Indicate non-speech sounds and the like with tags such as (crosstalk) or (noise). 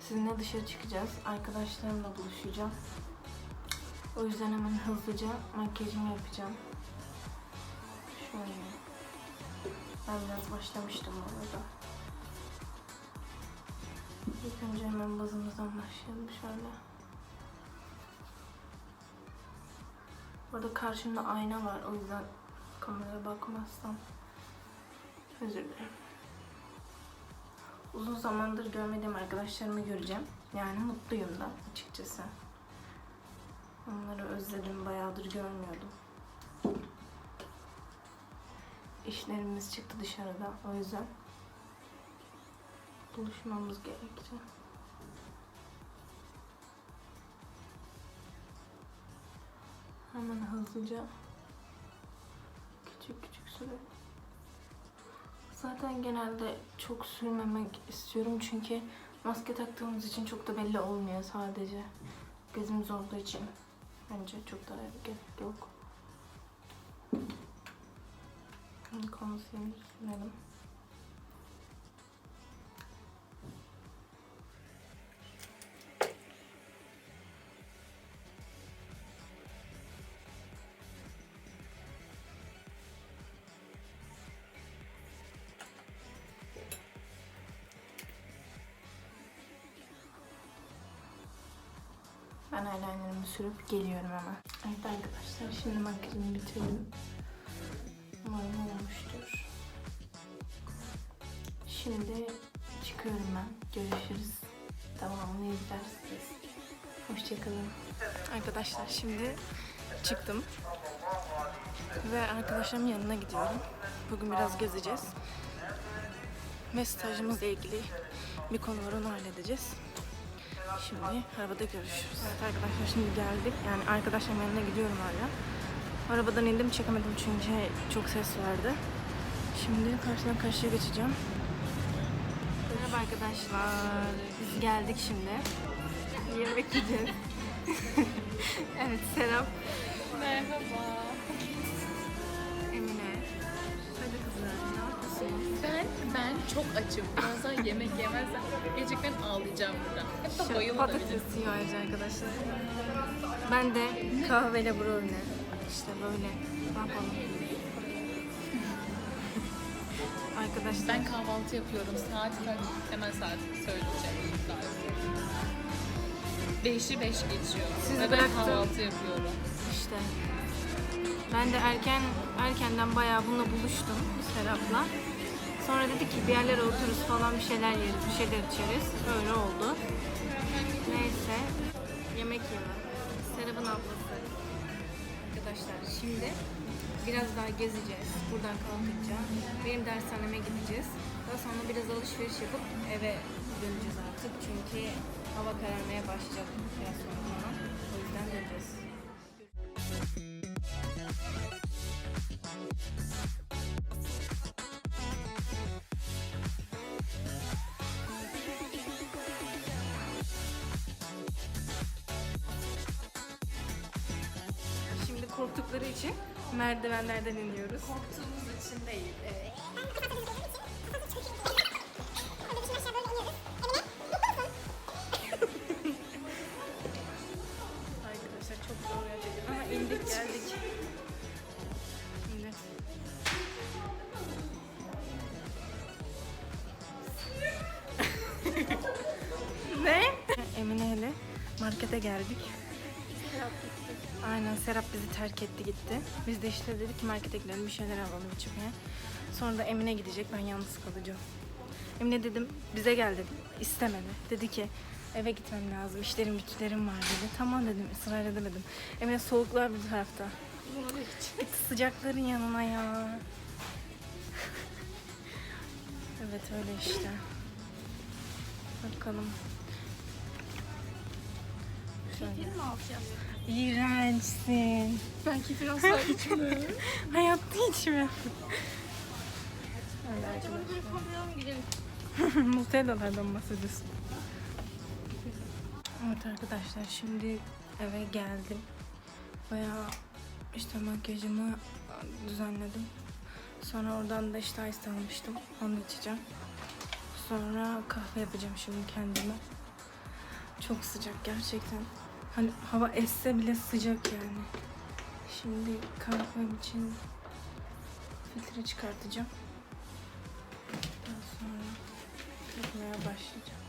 Sizinle dışarı çıkacağız. Arkadaşlarımla buluşacağım. O yüzden hemen hızlıca makyajımı yapacağım. Şöyle. Ben biraz başlamıştım bu arada. İlk önce hemen bazımızdan başlayalım şöyle. Burada karşımda ayna var o yüzden kameraya bakmazsam özür dilerim. Uzun zamandır görmediğim arkadaşlarımı göreceğim. Yani mutluyum da açıkçası. Onları özledim, bayağıdır görmüyordum. İşlerimiz çıktı dışarıda o yüzden buluşmamız gerekti. Hemen hızlıca küçük küçük sürelim. Zaten genelde çok sürmemek istiyorum çünkü maske taktığımız için çok da belli olmuyor sadece. Gözümüz olduğu için bence çok da gerek yok. Konseyi sürelim. Ben eyelinerımı sürüp geliyorum hemen. Evet arkadaşlar şimdi makyajımı bitirdim. Umarım olmuştur. Şimdi çıkıyorum ben. Görüşürüz. Devamını izlersiniz. Hoşçakalın. Arkadaşlar şimdi çıktım. Ve arkadaşlarımın yanına gidiyorum. Bugün biraz gezeceğiz. Ve stajımızla ilgili bir konu var onu halledeceğiz. Şimdi arabada görüşürüz. Evet arkadaşlar şimdi geldik. Yani arkadaşlarımın yanına gidiyorum hala. Arabadan indim çekemedim çünkü çok ses vardı. Şimdi karşıdan karşıya geçeceğim. Merhaba arkadaşlar. Biz geldik şimdi. Yemek yiyeceğiz. (laughs) evet Serap. Merhaba. Çok açım. Birazdan yemek yemezsem gerçekten ağlayacağım burada. Hatta Şu bayılabilirim. patates yiyor ayrıca arkadaşlar. Ben de kahveyle brownie. İşte böyle. Ne yapalım? Arkadaşlar Ben kahvaltı yapıyorum. Saat kaç? Hemen saat söyleyeceğim. Beşi beş geçiyor. Sizi Ve ben kahvaltı yapıyorum. işte ben de erken erkenden bayağı bununla buluştum Serap'la. Sonra dedi ki bir yerlere otururuz falan bir şeyler yeriz, bir şeyler içeriz. Öyle oldu. Neyse yemek yeme. Serap'ın ablası. Arkadaşlar şimdi biraz daha gezeceğiz. Buradan kalkacağım. Benim dershaneme gideceğiz. Daha sonra biraz alışveriş yapıp eve döneceğiz artık. Çünkü hava kararmaya başlayacak biraz sonra. O yüzden döneceğiz. Korktukları için merdivenlerden iniyoruz. Korktuğumuz için değil. Evet. Arkadaşlar çok zor gerçekten ama indik geldik. Şimdi. (laughs) ne? Emine hele markete geldik. Aynen Serap bizi terk etti gitti. Biz de işte dedik ki markete gidelim bir şeyler alalım içmeye. Sonra da Emine gidecek ben yalnız kalacağım. Emine dedim bize gel dedim. İstemedi. Dedi ki eve gitmem lazım işlerim güçlerim var dedi. Tamam dedim ısrar edemedim. Emine soğuklar bir tarafta. Git sıcakların yanına ya. (laughs) evet öyle işte. Bakalım. Şöyle. mi alacağım? İğrençsin. Ben kefir asla içmiyorum. (laughs) Hayatta içme. Öyle arkadaşlar. Nutella'lardan bahsediyorsun. Evet arkadaşlar şimdi eve geldim. Bayağı işte makyajımı düzenledim. Sonra oradan da işte ice almıştım. Onu içeceğim. Sonra kahve yapacağım şimdi kendime. Çok sıcak gerçekten. Hani hava esse bile sıcak yani. Şimdi kahvem için filtre çıkartacağım. Daha sonra yapmaya başlayacağım.